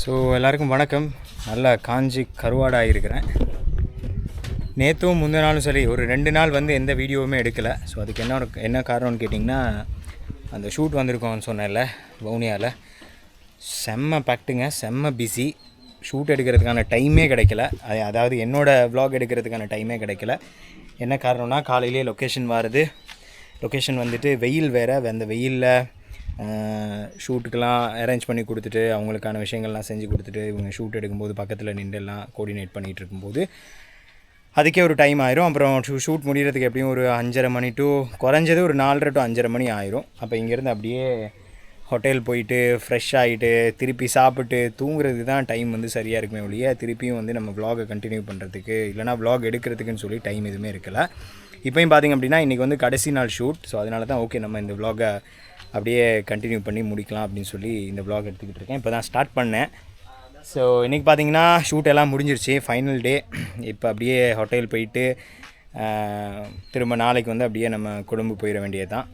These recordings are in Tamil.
ஸோ எல்லாருக்கும் வணக்கம். நல்லா காஞ்சி கருவாடாக இருக்கிறேன். நேற்றும் முந்தின நாளும் சரி ஒரு ரெண்டு நாள் வந்து எந்த வீடியோவுமே எடுக்கலை. ஸோ அதுக்கு என்ன என்ன காரணம்னு கேட்டிங்கன்னா அந்த ஷூட் வந்திருக்கோம்னு சொன்னேன்ல வவுனியாவில் செம்ம பேக்ட்டுங்க செம்ம பிஸி ஷூட் எடுக்கிறதுக்கான டைமே கிடைக்கல. அது- அதாவது என்னோடய வ்ளாக் எடுக்கிறதுக்கான டைமே கிடைக்கல. என்ன காரணம்னா காலையிலே லொக்கேஷன் வருது. லொக்கேஷன் வந்துட்டு வெயில் வேறு. அந்த வெயிலில் ஷூட்டுக்கெல்லாம் அரேஞ்ச் பண்ணி கொடுத்துட்டு அவங்களுக்கான விஷயங்கள்லாம் செஞ்சு கொடுத்துட்டு இவங்க ஷூட் எடுக்கும்போது பக்கத்தில் நின்றுலாம் கோஆர்டினேட் பண்ணிகிட்டு இருக்கும்போது அதுக்கே ஒரு டைம் ஆயிரும். அப்புறம் ஷூ ஷூட் முடிகிறதுக்கு எப்படியும் ஒரு அஞ்சரை மணி டு குறைஞ்சது ஒரு நாலரை டு அஞ்சரை மணி ஆயிரும். அப்போ இங்கேருந்து அப்படியே ஹோட்டல் போயிட்டு ஃப்ரெஷ் ஆகிட்டு திருப்பி சாப்பிட்டு தூங்குறதுக்கு தான் டைம் வந்து சரியாக இருக்குமே ஒழிய திருப்பியும் வந்து நம்ம வ்ளாகை கண்டினியூ பண்ணுறதுக்கு இல்லைனா வ்ளாக் எடுக்கிறதுக்குன்னு சொல்லி டைம் எதுவுமே இருக்கல. இப்போயும் பார்த்திங்க அப்படின்னா இன்றைக்கி வந்து கடைசி நாள் ஷூட் ஸோ அதனால தான் ஓகே நம்ம இந்த வ்ளாகை அப்படியே கண்டினியூ பண்ணி முடிக்கலாம் அப்படின்னு சொல்லி இந்த vlog எடுத்துக்கிட்டு இருக்கேன். இப்போ தான் ஸ்டார்ட் பண்ணேன். ஸோ இன்றைக்கி பார்த்தீங்கன்னா ஷூட் எல்லாம் முடிஞ்சிருச்சு ஃபைனல் டே இப்போ அப்படியே ஹோட்டல் போயிட்டு திரும்ப நாளைக்கு வந்து அப்படியே நம்ம குடும்பம் போயிட வேண்டியது தான்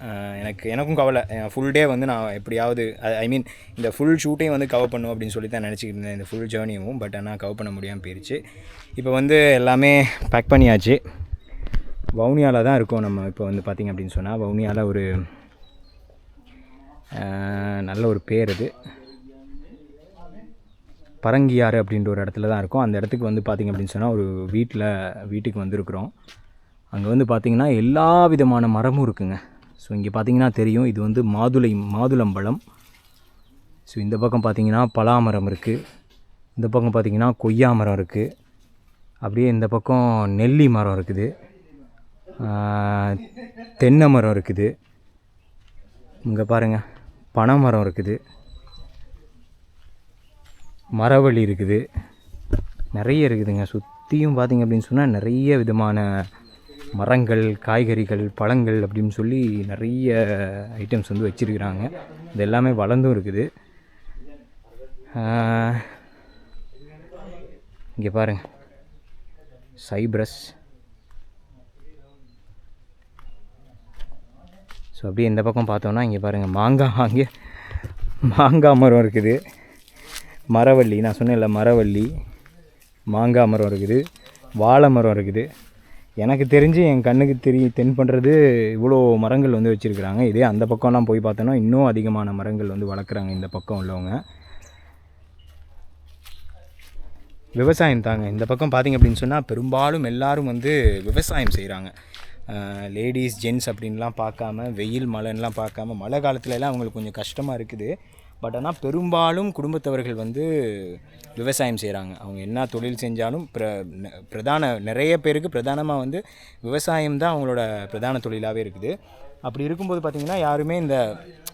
எனக்கு எனக்கும் கவலை. ஃபுல் டே வந்து நான் எப்படியாவது ஐ மீன் இந்த ஃபுல் ஷூட்டையும் வந்து கவர் பண்ணும் அப்படின்னு சொல்லி தான் நினச்சிக்கிட்டு இருந்தேன். இந்த ஃபுல் ஜேர்னியும் பட் ஆனால் கவர் பண்ண முடியாமல் போயிடுச்சு இப்போ வந்து எல்லாமே பேக் பண்ணியாச்சு. வவுனியாவில் தான் இருக்கோம் நம்ம. இப்போ வந்து பார்த்திங்க அப்படின்னு சொன்னால் வவுனியாவில் ஒரு நல்ல ஒரு பேர் அது. பரங்கியாறு அப்படின்ற ஒரு இடத்துல தான் இருக்கும். அந்த இடத்துக்கு வந்து பார்த்திங்க அப்படின்னு சொன்னால் ஒரு வீட்டில் வீட்டுக்கு வந்திருக்கிறோம். அங்கே வந்து பார்த்திங்கன்னா எல்லா விதமான மரமும் இருக்குங்க. ஸோ இங்கே பார்த்தீங்கன்னா தெரியும். இது வந்து மாதுளை மாதுளம்பழம். ஸோ இந்த பக்கம் பார்த்திங்கன்னா பலாமரம் இருக்குது இந்த பக்கம் பார்த்திங்கன்னா கொய்யா மரம் இருக்குது அப்படியே இந்த பக்கம் நெல்லி மரம் இருக்குது. தென்னை மரம் இருக்குது. இங்கே பாருங்கள் பனை மரம் இருக்குது. மரவள்ளி இருக்குது. நிறைய இருக்குதுங்க. சுற்றியும் பார்த்திங்க அப்படின்னு சொன்னால் நிறைய விதமான மரங்கள் காய்கறிகள் பழங்கள் அப்படின்னு சொல்லி நிறைய ஐட்டம்ஸ் வந்து வச்சுருக்குறாங்க. இது எல்லாமே வளர்ந்தும் இருக்குது. இங்கே பாருங்கள் சைப்ரஸ் ஸோ அப்படியே இந்த பக்கம் பார்த்தோன்னா இங்கே பாருங்கள் மாங்காய் அங்கே மாங்காய் மரம் இருக்குது. மரவள்ளி நான் சொன்னேன்ல மரவள்ளி மாங்காய் மரம் இருக்குது. வாழை மரம் இருக்குது. எனக்கு தெரிஞ்சு என் கண்ணுக்கு தெரிய தென் பண்ணுறது இவ்வளோ மரங்கள் வந்து வச்சுருக்குறாங்க. இதே அந்த பக்கம்லாம் போய் பார்த்தோன்னா இன்னும் அதிகமான மரங்கள் வந்து வளர்க்குறாங்க இந்த பக்கம் உள்ளவங்க. விவசாயம் தாங்க. இந்த பக்கம் பார்த்திங்க அப்படின்னு சொன்னால் பெரும்பாலும் எல்லாரும் வந்து விவசாயம் செய்கிறாங்க லேடிஸ் ஜென்ட்ஸ் அப்படின்லாம் பார்க்காம வெயில் மழைன்லாம் பார்க்காம மழை காலத்துலலாம் அவங்களுக்கு கொஞ்சம் கஷ்டமாக இருக்குது. பட் ஆனால் பெரும்பாலும் குடும்பத்தவர்கள் வந்து விவசாயம் செய்கிறாங்க அவங்க என்ன தொழில் செஞ்சாலும் பிர ந- பிரதான நிறைய பேருக்கு பிரதானமாக வந்து விவசாயம் தான் அவங்களோட பிரதான தொழிலாகவே இருக்குது. அப்படி இருக்கும்போது பார்த்திங்கன்னா யாருமே இந்த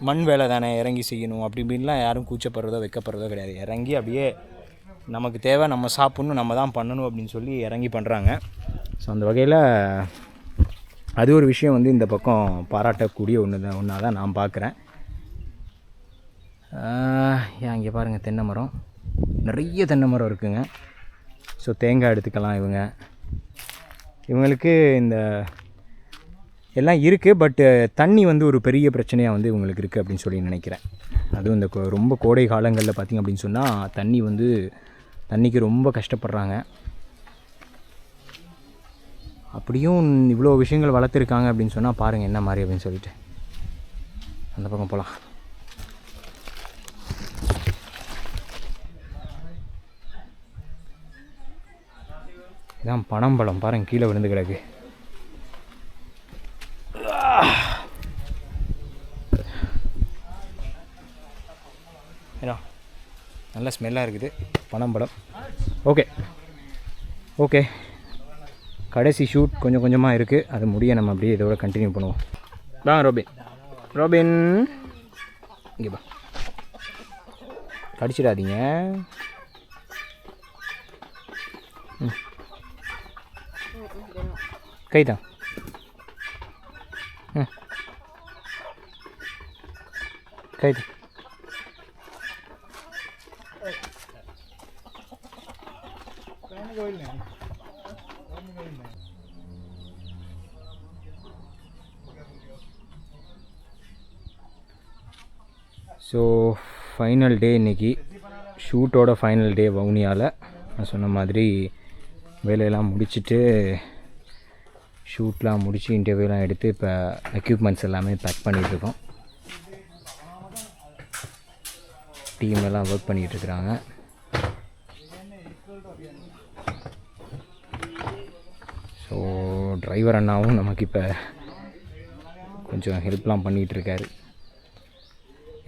மண் வேலை தானே இறங்கி செய்யணும் அப்படி இப்படின்லாம் யாரும் கூச்சப்படுறதோ வைக்கப்படுறதோ கிடையாது. இறங்கி அப்படியே நமக்கு தேவை நம்ம சாப்பிட்ணும் நம்ம தான் பண்ணணும் அப்படின்னு சொல்லி இறங்கி பண்ணுறாங்க ஸோ அந்த வகையில் அது ஒரு விஷயம் வந்து இந்த பக்கம் பாராட்டக்கூடிய ஒன்று தான் ஒன்றா தான் நான் பார்க்குறேன் ஏன் இங்கே பாருங்கள் தென்னை மரம். நிறைய தென்னை மரம் இருக்குங்க. ஸோ தேங்காய் எடுத்துக்கலாம் இவங்க. இவங்களுக்கு இந்த எல்லாம் இருக்குது பட்டு தண்ணி வந்து ஒரு பெரிய பிரச்சனையாக வந்து இவங்களுக்கு இருக்குது அப்படின்னு சொல்லி நினைக்கிறேன். அதுவும் இந்த ரொம்ப கோடை காலங்களில் பார்த்திங்க அப்படின்னு சொன்னால் தண்ணி வந்து தண்ணிக்கு ரொம்ப கஷ்டப்படுறாங்க. அப்படியும் இவ்வளோ விஷயங்கள் வளர்த்துருக்காங்க அப்படின்னு சொன்னால் பாருங்கள் என்ன மாதிரி அப்படின்னு சொல்லிட்டு. அந்த பக்கம் போகலாம் இதான் பனம்பழம் பாருங்க கீழே விழுந்து கிடக்கு. ஏன்னா நல்ல ஸ்மெல்லாக இருக்குது. பனம்பழம் ஓகே ஓகே கடைசி ஷூட் கொஞ்சம் கொஞ்சமாக இருக்குது அது முடிய நம்ம அப்படியே இதோட கண்டினியூ பண்ணுவோம். வா ரோபின் ரோபின் இங்கே பா கடிச்சிடாதீங்க. કહી દઉં કહી ஸோ ஃபைனல் டே இன்றைக்கி ஷூட்டோட ஃபைனல் டே வவுனியாவில் நான் சொன்ன மாதிரி வேலையெல்லாம் முடிச்சுட்டு ஷூட்லாம் முடித்து இன்டர்வியூலாம் எடுத்து இப்போ எக்யூப்மெண்ட்ஸ் எல்லாமே பேக் பண்ணிகிட்ருக்கோம் டீம் எல்லாம் ஒர்க் பண்ணிகிட்டு இருக்கிறாங்க ஸோ டிரைவர் அண்ணாவும் நமக்கு இப்போ கொஞ்சம் ஹெல்ப்லாம் பண்ணிகிட்ருக்காரு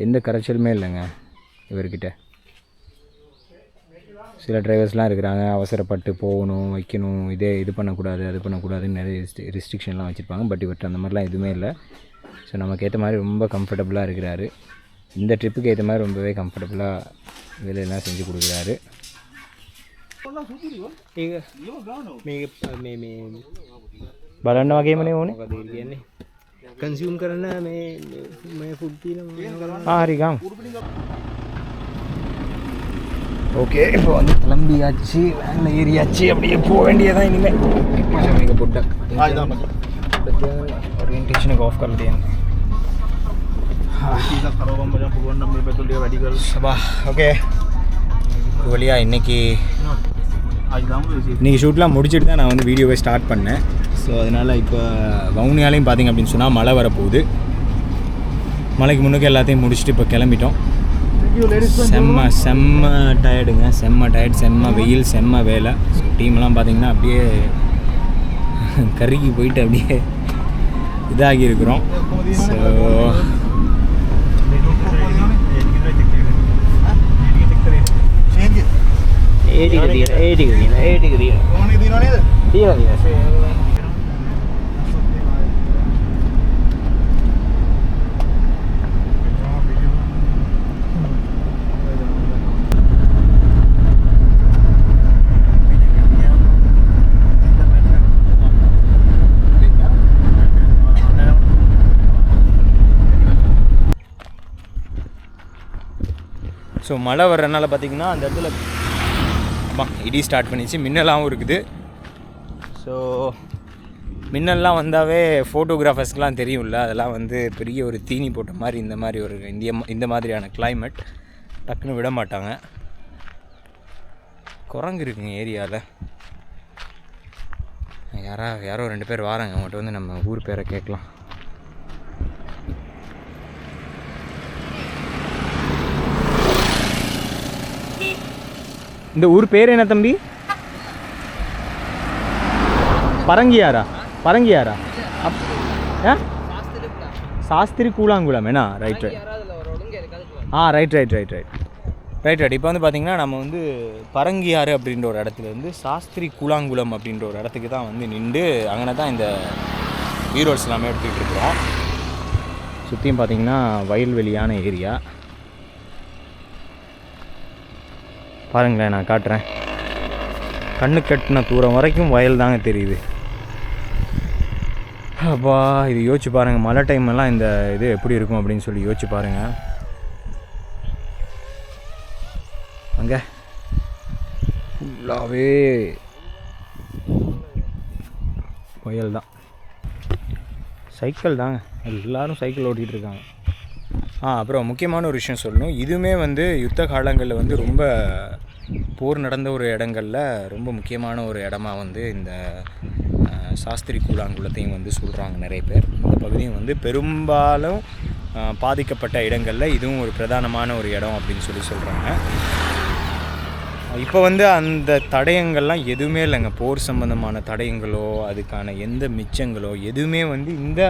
எந்த கரைச்சலுமே இல்லைங்க இவர்கிட்ட. சில டிரைவர்ஸ்லாம் இருக்கிறாங்க அவசரப்பட்டு போகணும் வைக்கணும் இதே இது பண்ணக்கூடாது அது பண்ணக்கூடாதுன்னு நிறைய ரெஸ்ட்ரிக்ஷன்லாம் வச்சுருப்பாங்க பட் இவர்கிட்ட அந்த மாதிரிலாம் எதுவுமே இல்லை ஸோ நமக்கு ஏற்ற மாதிரி ரொம்ப கம்ஃபர்டபுளாக இருக்கிறாரு இந்த ட்ரிப்புக்கு ஏற்ற மாதிரி ரொம்பவே கம்ஃபர்டபுளாக வேலையெல்லாம் செஞ்சு கொடுக்குறாரு ඒක මේක මේ මේ බලන්න වගේමනේ ඕනේ මොකද ඒ කියන්නේ කන්සියුම් කරන මේ මේ ෆුඩ් තියෙන ஆ ஹரிகாம் ஓகே இப்போ வந்து கிளம்பியாச்சு வேனில் ஏறியாச்சு. அப்படியே போக வேண்டியதான் இனிமேல் எங்கள் ஆஃப் ओरिएंटेशन को ऑफ कर दिया ஓகே வழியாக இன்றைக்கி இன்றைக்கி ஷூட்லாம் முடிச்சுட்டு தான் நான் வந்து வீடியோவை ஸ்டார்ட் பண்ணேன். ஸோ அதனால் இப்போ வவுனியாலையும் பார்த்தீங்க அப்படின்னு சொன்னால் மழை வரப்போகுது. மழைக்கு முன்னுக்கு எல்லாத்தையும் முடிச்சுட்டு இப்போ கிளம்பிட்டோம். செம்ம செம்ம டயர்டுங்க செம்ம டயர்ட் செம்ம வெயில் செம்ம வேலை. டீம்லாம் பார்த்திங்கன்னா அப்படியே கருகி போயிட்டு அப்படியே இதாகி இருக்கிறோம் ஸோ ஏடிக்கிறீங்களா ஏடிக்கிறீங்களா ஏடிக்கிறீங்களா தீரா தீரா ஸோ மழை வர்றதுனால பார்த்தீங்கன்னா அந்த இடத்துல ஆமாம் இடி ஸ்டார்ட் பண்ணிச்சு மின்னலாகவும் இருக்குது. ஸோ மின்னல்லாம் வந்தாவே ஃபோட்டோகிராஃபர்ஸ்க்கெலாம் தெரியும்ல. அதெல்லாம் வந்து பெரிய ஒரு தீனி போட்ட மாதிரி இந்த மாதிரி ஒரு இந்திய இந்த மாதிரியான கிளைமேட் டக்குன்னு விட மாட்டாங்க. குரங்கு இருக்குங்க ஏரியாவில் யாரா யாரோ ரெண்டு பேர் வராங்க. அவங்கள்ட்ட வந்து நம்ம ஊர் பேரை கேட்கலாம். இந்த ஊர் பேர் என்ன தம்பி? பரங்கியாரா? பரங்கியாரா? அப் ஆ? சாஸ்திரி கூழாங்குளம் என்ன ரைட் ரைட் ஆ right right right right right right இப்போ வந்து பார்த்தீங்கன்னா நம்ம வந்து பரங்கியாறு அப்படின்ற ஒரு இடத்துல இருந்து சாஸ்திரி கூழாங்குளம் அப்படின்ற ஒரு இடத்துக்கு தான் வந்து நின்று அங்கே தான் இந்த ஈரோட்ஸ் எல்லாமே எடுத்துக்கிட்டு இருக்கிறோம். சுற்றியும் பார்த்தீங்கன்னா வயல்வெளியான ஏரியா. பாருங்களேன் நான் காட்டுறேன். கண்ணு கட்டின தூரம் வரைக்கும் வயல் தாங்க தெரியுது. அப்பா இது யோசிச்சு பாருங்கள் மழை டைம்லாம் இந்த இது எப்படி இருக்கும் அப்படின்னு சொல்லி யோசிச்சு பாருங்கள் அங்கே. ஃபுல்லாகவே வயல் தான். சைக்கிள் தாங்க. எல்லாரும் சைக்கிள் ஓட்டிகிட்டு இருக்காங்க. ஆ அப்புறம் முக்கியமான ஒரு விஷயம் சொல்லணும். இதுவுமே வந்து யுத்த காலங்களில் வந்து ரொம்ப போர் நடந்த ஒரு இடங்களில் ரொம்ப முக்கியமான ஒரு இடமா வந்து இந்த சாஸ்திரி கூழாங்குளத்தையும் வந்து சொல்கிறாங்க நிறைய பேர். இந்த பகுதியும் வந்து பெரும்பாலும் பாதிக்கப்பட்ட இடங்களில் இதுவும் ஒரு பிரதானமான ஒரு இடம் அப்படின்னு சொல்லி சொல்கிறாங்க இப்போ வந்து அந்த தடயங்கள்லாம் எதுவுமே இல்லைங்க. போர் சம்பந்தமான தடயங்களோ அதுக்கான எந்த மிச்சங்களோ எதுவுமே வந்து இந்த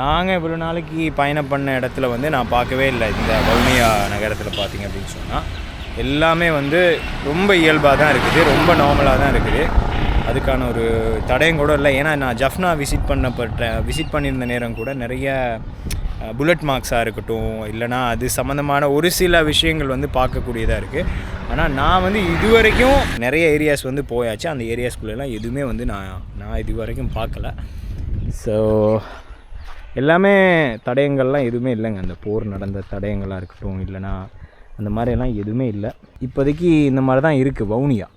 நாங்கள் இவ்வளோ நாளைக்கு பயணம் பண்ண இடத்துல வந்து நான் பார்க்கவே இல்லை. இந்த வவுனியா நகரத்தில் பார்த்தீங்க அப்படின்னு சொன்னால் எல்லாமே வந்து ரொம்ப இயல்பாக தான் இருக்குது ரொம்ப நார்மலாக தான் இருக்குது. அதுக்கான ஒரு தடையும் கூட இல்லை. ஏன்னா நான் ஜஃப்னா விசிட் பண்ணப்பட்ட விசிட் பண்ணியிருந்த நேரம் கூட நிறைய புல்லட் மார்க்ஸாக இருக்கட்டும் இல்லைனா அது சம்மந்தமான ஒரு சில விஷயங்கள் வந்து பார்க்கக்கூடியதாக இருக்குது ஆனால் நான் வந்து இது வரைக்கும் நிறைய ஏரியாஸ் வந்து போயாச்சு. அந்த ஏரியாஸ்குள்ளெல்லாம் எதுவுமே வந்து நான் நான் இது வரைக்கும் பார்க்கல. ஸோ எல்லாமே தடயங்கள்லாம் எதுவுமே இல்லைங்க. அந்த போர் நடந்த தடயங்களாக இருக்கட்டும் இல்லைனா அந்த மாதிரியெல்லாம் எதுவுமே இல்லை இப்போதைக்கு இந்த மாதிரி தான் இருக்குது வவுனியா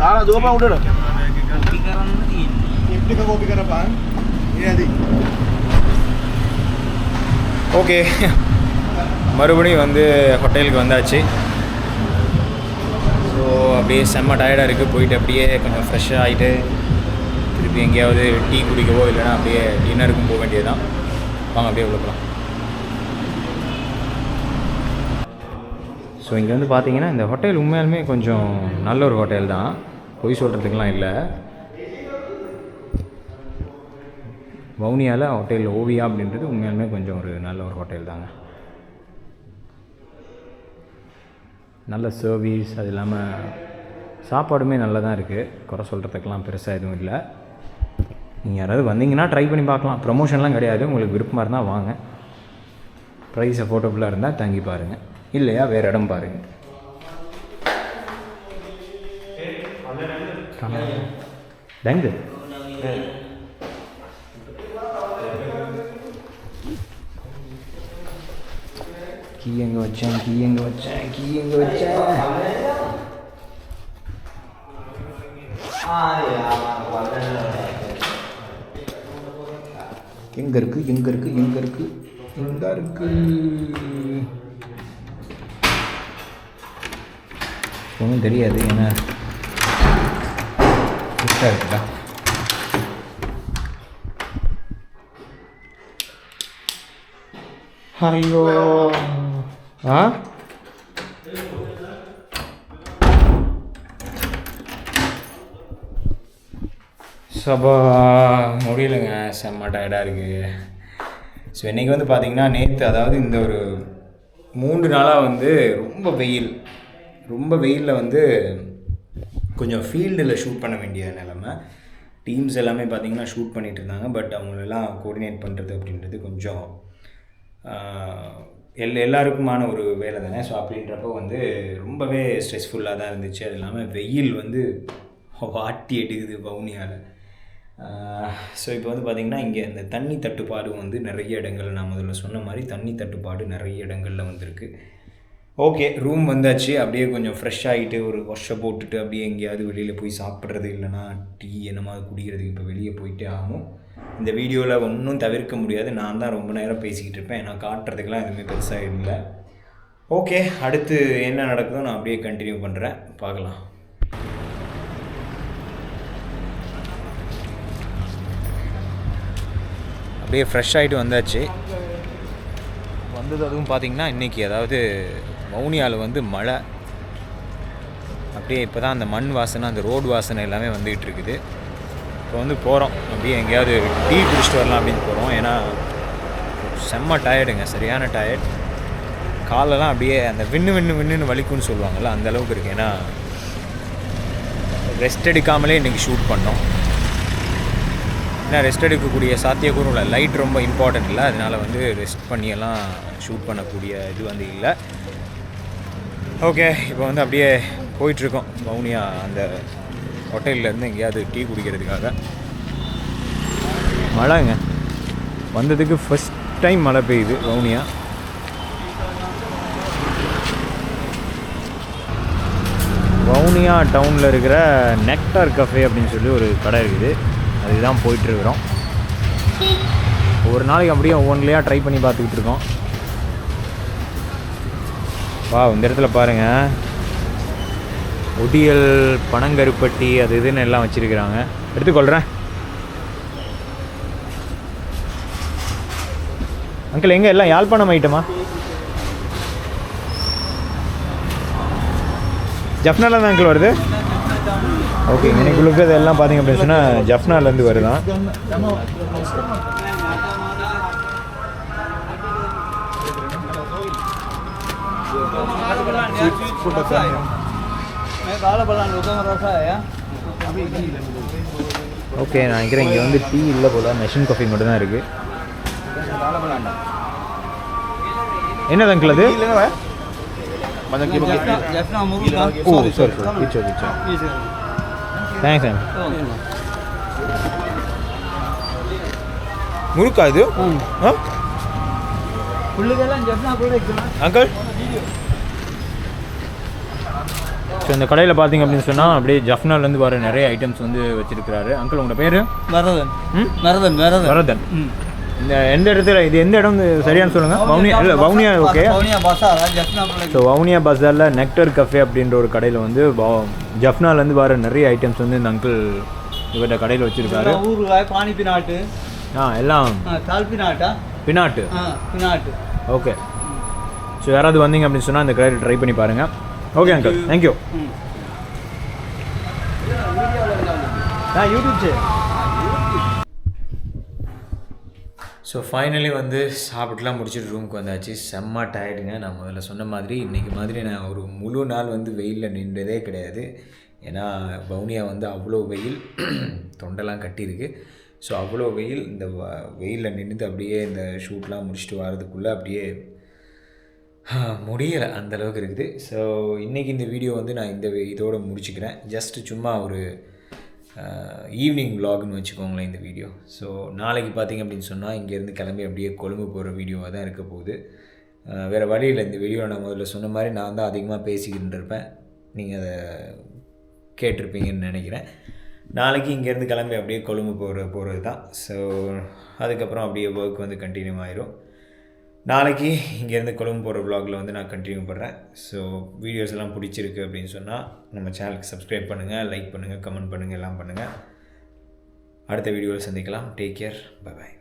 ආන දුවපන් උඩට. ටික කෝපි කරපන් ඉරදී ஓகே மறுபடியும் வந்து ஹோட்டலுக்கு வந்தாச்சு ஸோ அப்படியே செம்ம டயர்டாக இருக்குது போயிட்டு அப்படியே கொஞ்சம் ஃப்ரெஷ்ஷாக ஆகிட்டு திருப்பி எங்கேயாவது டீ குடிக்கவோ இல்லைன்னா அப்படியே டின்னருக்கும் போக வேண்டியது தான் வாங்க அப்படியே உள்ள ஸோ இங்கே வந்து பார்த்தீங்கன்னா இந்த ஹோட்டல் உண்மையாலுமே கொஞ்சம் நல்ல ஒரு ஹோட்டல் தான். பொய் சொல்கிறதுக்கெலாம் இல்லை. வவுனியாவில் ஹோட்டல் ஓவியா அப்படின்றது உண்மையாலுமே கொஞ்சம் ஒரு நல்ல ஒரு ஹோட்டல் தாங்க. நல்ல சர்வீஸ் அது இல்லாமல் சாப்பாடுமே நல்லா தான் இருக்குது குறை சொல்கிறதுக்கெலாம் பெருசாக எதுவும் இல்லை. நீங்கள் யாராவது வந்தீங்கன்னா ட்ரை பண்ணி பார்க்கலாம். ப்ரொமோஷன்லாம் கிடையாது. உங்களுக்கு விருப்பமாக இருந்தால் வாங்க. ப்ரைஸ் அஃபோர்டபுளாக இருந்தால் தங்கி பாருங்கள் இல்லையா வேறு இடம் பாருங்கள் டங்கு கீ எங்கே வச்சேன் கீ எங்கே வச்சேன் கீ எங்கே வச்சேன். எங்கே இருக்கு எங்கே இருக்கு எங்கே இருக்கு எங்கே இருக்கு. ஒன்றும் தெரியாது ஏன்னா இருக்குதா? ஐயோ. ஆ? சபா முடியலைங்க. செம்ம டயர்டாக இருக்குது ஸோ இன்றைக்கி வந்து பார்த்திங்கன்னா நேற்று அதாவது இந்த ஒரு மூன்று நாளாக வந்து ரொம்ப வெயில். ரொம்ப வெயிலில் வந்து கொஞ்சம் ஃபீல்டில் ஷூட் பண்ண வேண்டிய நிலமை. டீம்ஸ் எல்லாமே பார்த்திங்கன்னா ஷூட் பண்ணிகிட்டு இருந்தாங்க. பட் அவங்களெல்லாம் கோஆர்டினேட் பண்ணுறது அப்படின்றது கொஞ்சம் எல் எல்லாருக்குமான ஒரு வேலை தானே? ஸோ அப்படின்றப்போ வந்து ரொம்பவே ஸ்ட்ரெஸ்ஃபுல்லாக தான் இருந்துச்சு. அது இல்லாமல் வெயில் வந்து வாட்டி எடுக்குது வவுனியாவில் ஸோ இப்போ வந்து பார்த்திங்கன்னா இங்கே இந்த தண்ணி தட்டுப்பாடும் வந்து நிறைய இடங்கள் நான் முதல்ல சொன்ன மாதிரி தண்ணி தட்டுப்பாடு நிறைய இடங்களில் வந்திருக்கு. ஓகே ரூம் வந்தாச்சு. அப்படியே கொஞ்சம் ஃப்ரெஷ் ஆகிட்டு ஒரு வருஷம் போட்டுட்டு அப்படியே எங்கேயாவது வெளியில் போய் சாப்பிட்றது இல்லைன்னா டீ என்னமா குடிக்கிறதுக்கு இப்போ வெளியே போயிட்டே ஆகும். இந்த வீடியோவில் ஒன்றும் தவிர்க்க முடியாது. நான் தான் ரொம்ப நேரம் பேசிக்கிட்டு இருப்பேன். நான் காட்டுறதுக்கெலாம் எதுவுமே பெருசாக இல்லை. ஓகே அடுத்து என்ன நடக்குதோ நான் அப்படியே கண்டினியூ பண்ணுறேன் பார்க்கலாம். அப்படியே ஃப்ரெஷ் ஆகிட்டு வந்தாச்சு. வந்தது அதுவும் பார்த்தீங்கன்னா இன்றைக்கி அதாவது வவுனியாவில் வந்து மழை. அப்படியே இப்போ தான் அந்த மண் வாசனை அந்த ரோடு வாசனை எல்லாமே வந்துகிட்டு இருக்குது. இப்போ வந்து போகிறோம் அப்படியே எங்கேயாவது டீ குடிச்சிட்டு வரலாம் அப்படின்னு போகிறோம் ஏன்னா செம்ம டயர்டுங்க சரியான டயர்ட் காலெல்லாம் அப்படியே அந்த விண்ணு விண்ணு விண்ணுன்னு வலிக்கும்னு சொல்லுவாங்கள்ல அந்த அளவுக்கு இருக்குது ஏன்னா ரெஸ்ட் எடுக்காமலே இன்றைக்கி ஷூட் பண்ணோம். ஏன்னா ரெஸ்ட் எடுக்கக்கூடிய சாத்தியக்கூறும் இல்லை. லைட் ரொம்ப இம்பார்ட்டன்ட் இல்லை. அதனால் வந்து ரெஸ்ட் பண்ணியெல்லாம் ஷூட் பண்ணக்கூடிய இது வந்து இல்லை. ஓகே இப்போ வந்து அப்படியே போயிட்டுருக்கோம் வவுனியா அந்த ஹோட்டல்லேருந்து எங்கேயாவது டீ குடிக்கிறதுக்காக. மழைங்க. வந்ததுக்கு ஃபஸ்ட் டைம் மழை பெய்யுது வவுனியா. வவுனியா டவுனில் இருக்கிற நெக்டார் கஃபே அப்படின்னு சொல்லி ஒரு கடை இருக்குது. அதுதான் போயிட்டுருக்குறோம். ஒரு நாளைக்கு அப்படியே ஒவ்வொன்றிலையாக ட்ரை பண்ணி பார்த்துக்கிட்டு இருக்கோம். வா இந்த இடத்துல பாருங்கள் ஒடியல் பனங்கருப்பட்டி அது இதுன்னு எல்லாம் வச்சுருக்கிறாங்க. எடுத்துக்கொள்கிறேன் அங்கிள் எங்கே? எல்லாம் யாழ்ப்பாணம் ஐட்டமா? ஜஃப்னால தான் அங்கிள் வருது. ஓகே இன்னைக்கு இருக்கிறது எல்லாம் பார்த்தீங்க அப்படின்னு சொன்னால் ஜஃப்னாலேருந்து வருதான். ஓகே நான் நினைக்கிறேன் இங்கே வந்து டீ இல்லை போல மெஷின் காஃபி மட்டும் தான் இருக்குது என்னது அங்கிள் அது. ஓ சரி சரி கிச்சோ கிச்சோ தேங்க்ஸ் அங்கிள் முறுக்கா இது? ஆ? அங்கிள் ஸோ இந்த கடையில் பார்த்தீங்க அப்படின்னு சொன்னால் அப்படியே ஜஃப்னாலேருந்து வர நிறைய ஐட்டம்ஸ் வந்து வச்சிருக்கிறாரு. அங்கிள் உங்களோட பேர்? வரதன். வரதன் வரதன். வரதன். இந்த எந்த இடத்துல இது எந்த இடம் சரியானு சொல்லுங்கள் வவுனியா இல்லை வவுனியா ஓகே ஸோ வவுனியா பஸாரில் நெக்டர் கஃபே அப்படின்ற ஒரு கடையில் வந்து ஜஃப்னாலேருந்து வர நிறைய ஐட்டம்ஸ் வந்து இந்த அங்கிள் இவர்கிட்ட கடையில் வச்சுருக்காரு. ஊறுகாய் பானி பினாட்டு ஆ எல்லாம். தால் பினாட்டா. பினாட்டு. ஓகே ஸோ யாராவது வந்தீங்க அப்படின்னு சொன்னால் அந்த கடையில் ட்ரை பண்ணி பாருங்கள் ஓகே அங்கிள் தேங்க்யூ ஆ யூடியூப் ஸோ ஃபைனலி வந்து சாப்பிட்டுலாம் முடிச்சுட்டு ரூமுக்கு வந்தாச்சு. செம்ம டயர்டுங்க நான் முதல்ல சொன்ன மாதிரி இன்றைக்கி மாதிரி நான் ஒரு முழு நாள் வந்து வெயிலில் நின்றதே கிடையாது. ஏன்னா வவுனியா வந்து அவ்வளோ வெயில் தொண்டெல்லாம் கட்டியிருக்கு. ஸோ அவ்வளோ வெயில் இந்த வெயிலில் நின்று அப்படியே இந்த ஷூட்லாம் முடிச்சுட்டு வரதுக்குள்ளே அப்படியே முடியலை அந்த அளவுக்கு இருக்குது. ஸோ இன்றைக்கி இந்த வீடியோ வந்து நான் இந்த இதோடு முடிச்சுக்கிறேன். ஜஸ்ட் சும்மா ஒரு ஈவினிங் விலாக்னு வச்சுக்கோங்களேன் இந்த வீடியோ ஸோ நாளைக்கு பார்த்தீங்க அப்படின்னு சொன்னால் இங்கேருந்து கிளம்பி அப்படியே கொழும்பு போகிற வீடியோவாக தான் இருக்க போகுது. வேறு வழியில் இந்த வீடியோ நான் முதல்ல சொன்ன மாதிரி நான் தான் அதிகமாக பேசிக்கிட்டு இருப்பேன். நீங்கள் அதை கேட்டிருப்பீங்கன்னு நினைக்கிறேன். நாளைக்கு இங்கேருந்து கிளம்பி அப்படியே கொழும்பு போகிற போகிறது தான். ஸோ அதுக்கப்புறம் அப்படியே ஒர்க் வந்து கண்டினியூ ஆயிரும். நாளைக்கு இங்கேருந்து கொழும்பு போகிற ப்ளாகில் வந்து நான் கண்டினியூ பண்ணுறேன் ஸோ வீடியோஸ் எல்லாம் பிடிச்சிருக்கு அப்படின்னு சொன்னால் நம்ம சேனலுக்கு சப்ஸ்கிரைப் பண்ணுங்கள் லைக் பண்ணுங்கள் கமெண்ட் பண்ணுங்கள் எல்லாம் பண்ணுங்கள் அடுத்த வீடியோவில் சந்திக்கலாம். Take care bye bye